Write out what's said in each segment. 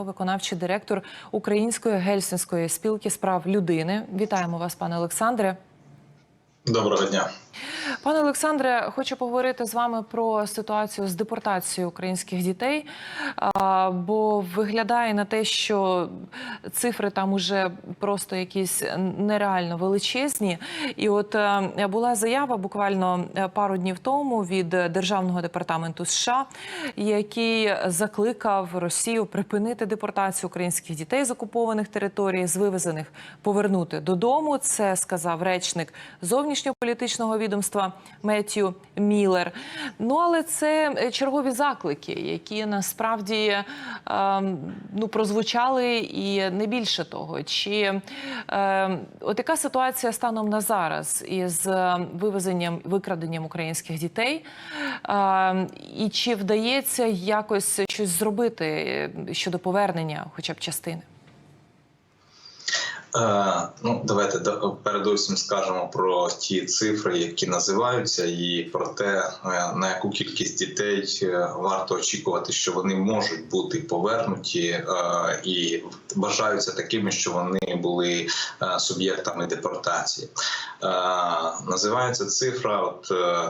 Ткаченко, виконавчий директор Української гельсінської спілки справ людини. Вітаємо вас, пане Олександре. Доброго дня. Пане Олександре, хочу поговорити з вами про ситуацію з депортацією українських дітей, бо виглядає на те, що цифри там уже просто якісь нереально величезні. І от е, була заява буквально е, пару днів тому від Державного департаменту США, який закликав Росію припинити депортацію українських дітей з окупованих територій, з вивезених повернути додому. Це сказав речник зовнішньополітичного відомства Меттью Міллер. Ну але це е, чергові заклики, які насправді ем, ну прозвучали, і не більше того. Чи ем, от яка ситуація станом на зараз із е, вивезенням викраденням українських дітей? Ем, і чи вдається якось щось зробити е, щодо повернення, хоча б частини? Е, ну, давайте да- передусім скажемо про ті цифри, які називаються, і про те, е, на яку кількість дітей е, варто очікувати, що вони можуть бути повернуті і вважаються такими, що вони були суб'єктами депортації. Називається цифра. От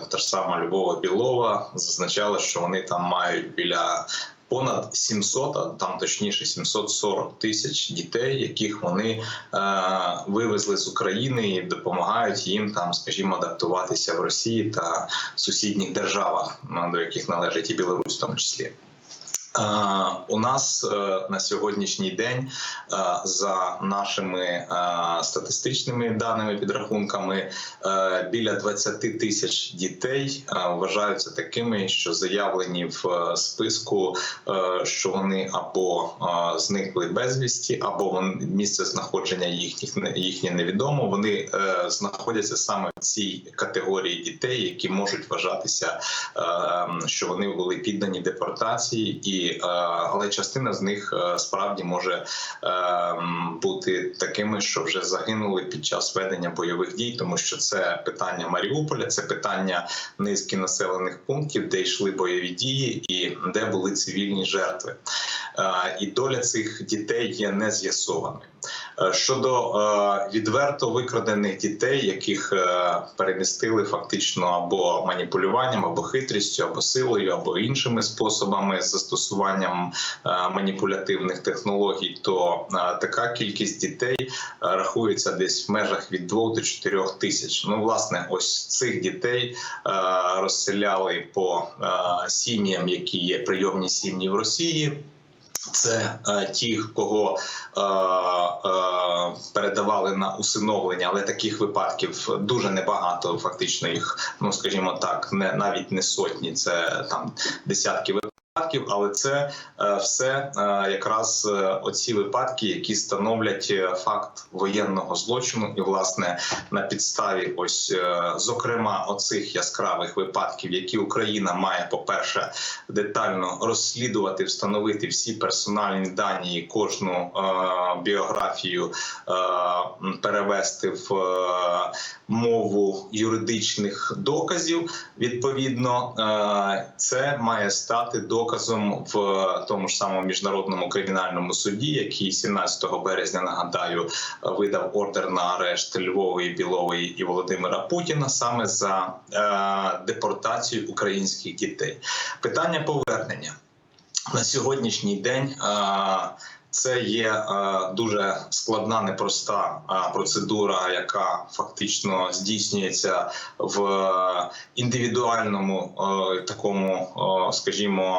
та ж сама Любова Білова зазначала, що вони там мають біля понад 700, там точніше 740 тисяч дітей, яких вони е, вивезли з України і допомагають їм там, скажімо, адаптуватися в Росії та сусідніх державах, до яких належить і Білорусь, в тому числі. У нас е, на сьогоднішній день е, за нашими е, статистичними даними підрахунками біля 20 тисяч дітей вважаються такими, що заявлені в списку, що вони або зникли безвісті, або місце знаходження їхніх їхнє невідомо. Вони знаходяться саме в цій категорії дітей, які можуть вважатися, е, що вони були піддані депортації, і е, але частина з них е, справді може е, бути такими, що вже загинули під час ведення бойових дій, тому що це питання Маріуполя, це питання низки населених пунктів, де йшли бойові дії і де були цивільні жертви. І доля цих дітей є не з'ясованою. Е, Щодо е, відверто викрадених дітей, яких е, перемістили фактично або маніпулюванням, або хитрістю, або силою, або іншими способами застосуванням маніпулятивних технологій, то така кількість дітей рахується десь в межах від 2 до 4 тисяч. Ну, власне, ось цих дітей розселяли по сім'ям, які є прийомні сім'ї в Росії. Це е, ті, кого е, е, передавали на усиновлення, але таких випадків дуже небагато. Фактично їх, ну скажімо так, не навіть не сотні, це там десятки випадків. Але це е, все е, якраз е, оці випадки, які становлять факт воєнного злочину, і власне на підставі, ось зокрема, оцих яскравих випадків, які Україна має, по перше, детально розслідувати, встановити всі персональні дані кожну біографію перевести в мову юридичних доказів. Відповідно, це має стати доказом в тому ж самому міжнародному кримінальному суді, який 17 березня нагадаю видав ордер на арешт Львової Білової і Володимира Путіна саме за е, депортацію українських дітей. Питання повернення на сьогоднішній день. Це є е, дуже складна, непроста е, процедура, яка фактично здійснюється в індивідуальному е, такому, скажімо,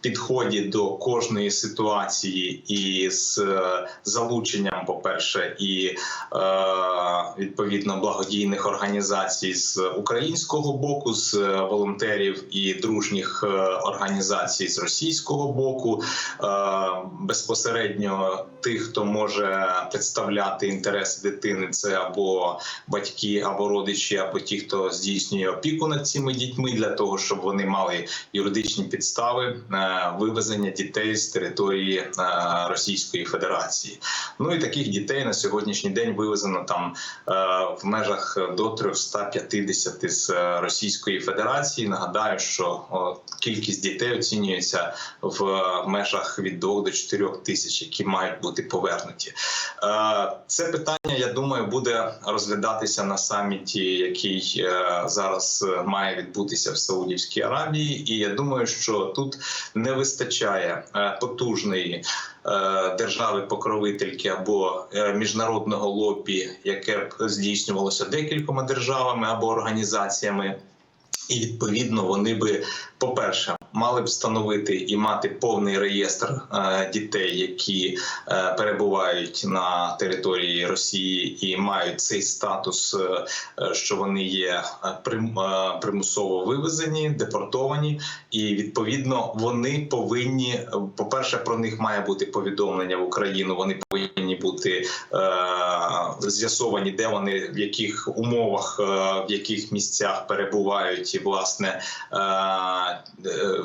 підході до кожної ситуації, і з залученням, по-перше, і е, відповідно благодійних організацій з українського боку, з волонтерів і дружніх організацій з російського боку. Безпосередньо тих, хто може представляти інтереси дитини, це або батьки, або родичі, або ті, хто здійснює опіку над цими дітьми, для того, щоб вони мали юридичні підстави е, вивезення дітей з території е, Російської Федерації. Ну і таких дітей на сьогоднішній день вивезено там е, в межах до 350 з Російської Федерації. Нагадаю, що кількість дітей оцінюється в межах від 2 до 4 тисяч, які мають бути повернуті. Е, Це питання, я думаю, буде розглядатися на саміті, який е, зараз е, має відбутися в Саудівській Аравії. І я думаю, що тут не вистачає потужної е, держави-покровительки або міжнародного лобі, яке б здійснювалося декількома державами або організаціями. І відповідно вони би, по-перше, мали б встановити і мати повний реєстр е, дітей, які е, перебувають на території Росії і мають цей статус, е, що вони є прим, примусово вивезені, депортовані, і відповідно вони повинні, е, по-перше, про них має бути повідомлення в Україну. Вони повинні бути е, з'ясовані, де вони в яких умовах, е, в яких місцях перебувають, і власне е, е,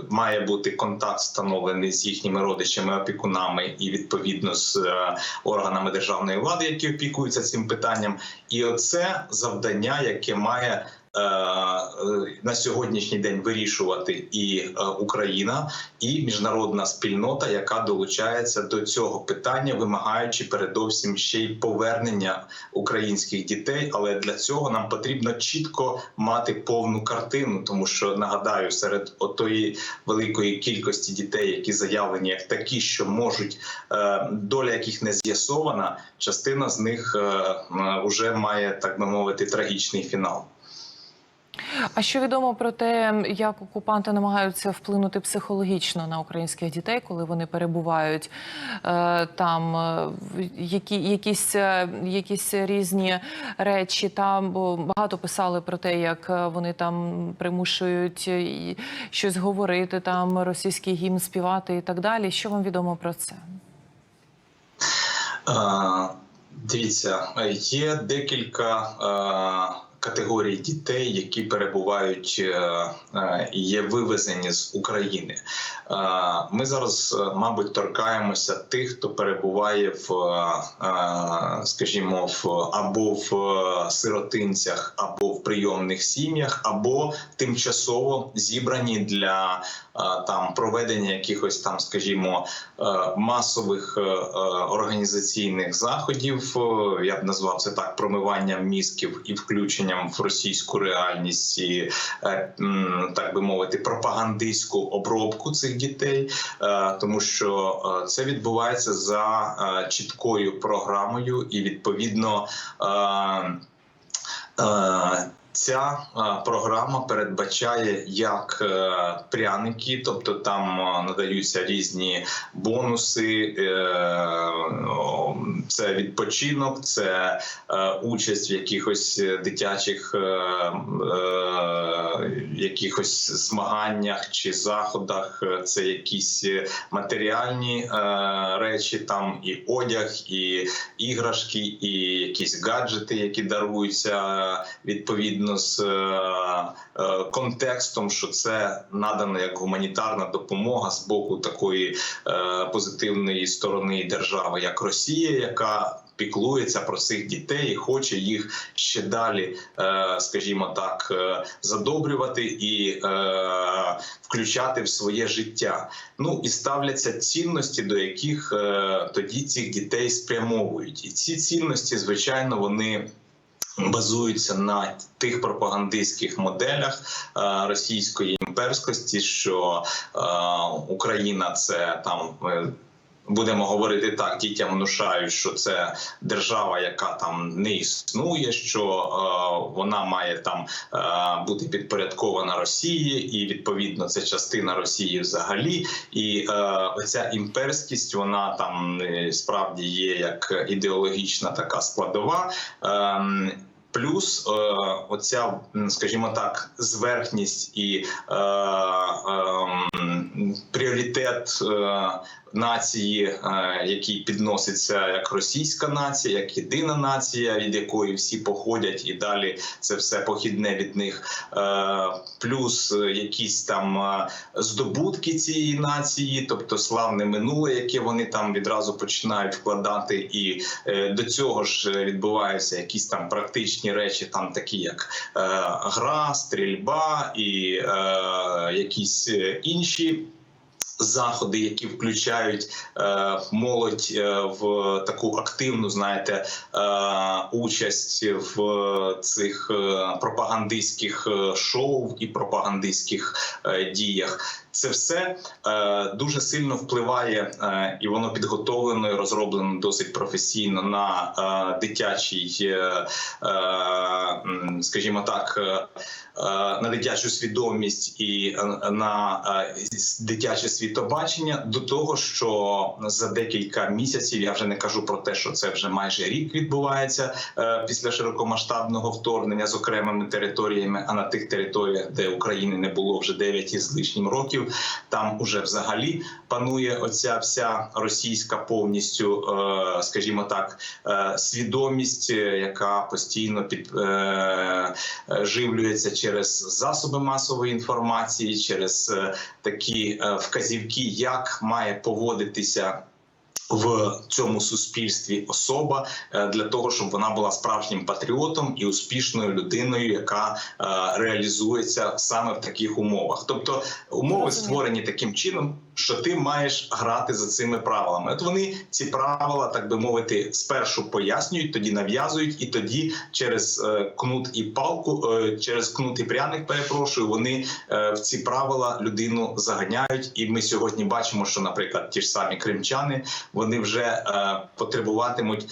має бути контакт встановлений з їхніми родичами, опікунами і відповідно з е, органами державної влади, які опікуються цим питанням. І оце завдання, яке має. Е, На сьогоднішній день вирішувати і е, Україна, і міжнародна спільнота, яка долучається до цього питання, вимагаючи передовсім ще й повернення українських дітей. Але для цього нам потрібно чітко мати повну картину, тому що нагадаю, серед отої великої кількості дітей, які заявлені як такі, що можуть е, доля яких не з'ясована, частина з них вже має так би мовити трагічний фінал. А що відомо про те, як окупанти намагаються вплинути психологічно на українських дітей, коли вони перебувають е, там, е, які, якісь, е, якісь різні речі там, бо багато писали про те, як е, вони там примушують щось говорити, там російський гімн співати і так далі. Що вам відомо про це? Е, Дивіться, є декілька е, категорій дітей, які перебувають е, е, є вивезені з України. Е, Ми зараз, мабуть, торкаємося тих, хто перебуває в, скажімо, в або в сиротинцях, або в прийомних сім'ях, або тимчасово зібрані для там проведення якихось там, скажімо, масових організаційних заходів. Я б назвав це так: промиванням мізків і включенням в російську реальність, і е, так би мовити, пропагандистську обробку цих дітей, е, тому що е, це відбувається за чіткою програмою, і відповідно. Ця е, програма передбачає як е, пряники, тобто там е, надаються різні бонуси. Це відпочинок, це участь в якихось дитячих якихось змаганнях чи заходах. Це якісь матеріальні речі, там і одяг, і іграшки, і якісь гаджети, які даруються відповідно з е, е, контекстом, що це надано як гуманітарна допомога з боку такої е, позитивної сторони держави, як Росія, яка піклується про цих дітей і хоче їх ще далі, скажімо так, задобрювати і включати в своє життя. Ну і ставляться цінності, до яких тоді цих дітей спрямовують, і ці цінності, звичайно, вони. Базуються на тих пропагандистських моделях е, російської імперськості, що е, Україна це там. Будемо говорити так, дітям внушають, що це держава, яка там не існує, що е, вона має там е, бути підпорядкована Росії, і відповідно це частина Росії взагалі. І е, оця імперськість, вона там е, справді є як ідеологічна така складова. Ем, Плюс е, оця, скажімо так, зверхність і е, ем, пріоритет е, нації, е, який підноситься як російська нація, як єдина нація, від якої всі походять, і далі це все похідне від них. Е, плюс якісь там здобутки цієї нації, тобто славне минуле, яке вони там відразу починають вкладати, і до цього ж відбуваються якісь там практичні речі, там такі як гра, стрільба і якісь інші. Заходи, які включають е, молодь е, в таку активну, знаєте, е, участь в цих пропагандистських шоу і пропагандистських діях. Це все е, дуже сильно впливає, е, і воно підготовлено і розроблено досить професійно на е, дитячий, скажімо так. На дитячу свідомість і на дитяче світобачення до того, що за декілька місяців я вже не кажу про те, що це вже майже рік відбувається після широкомасштабного вторгнення з окремими територіями. А на тих територіях, де України не було вже 9 із лишнім років, там уже взагалі панує оця вся російська повністю, е, скажімо так, е, свідомість, е, яка постійно під е, е, живлюється через засоби масової інформації, через такі вказівки, як має поводитися. В цьому суспільстві особа е, для того, щоб вона була справжнім патріотом і успішною людиною, яка е, реалізується саме в таких умовах. Тобто умови створені таким чином, що ти маєш грати за цими правилами. От вони ці правила, так би мовити, спершу пояснюють, тоді нав'язують, і тоді через е, кнут і палку, е, через кнут і пряник, перепрошую, вони е, в ці правила людину заганяють. І ми сьогодні бачимо, що, наприклад, ті ж самі кримчани вони вже потребуватимуть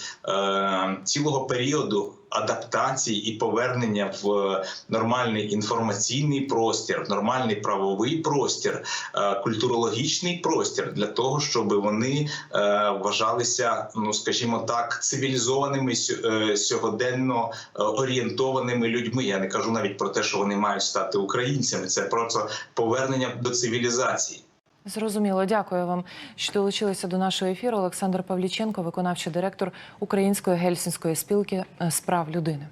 цілого періоду. Адаптації і повернення в нормальний інформаційний простір, нормальний правовий простір, е, культурологічний простір для того, щоб вони е, вважалися, ну скажімо так, цивілізованими е, сьогоденно орієнтованими людьми. Я не кажу навіть про те, що вони мають стати українцями. Це просто повернення до цивілізації. Зрозуміло, дякую вам, що долучилися до нашого ефіру. Олександр Павліченко, виконавчий директор Української гельсінської спілки е, з прав людини.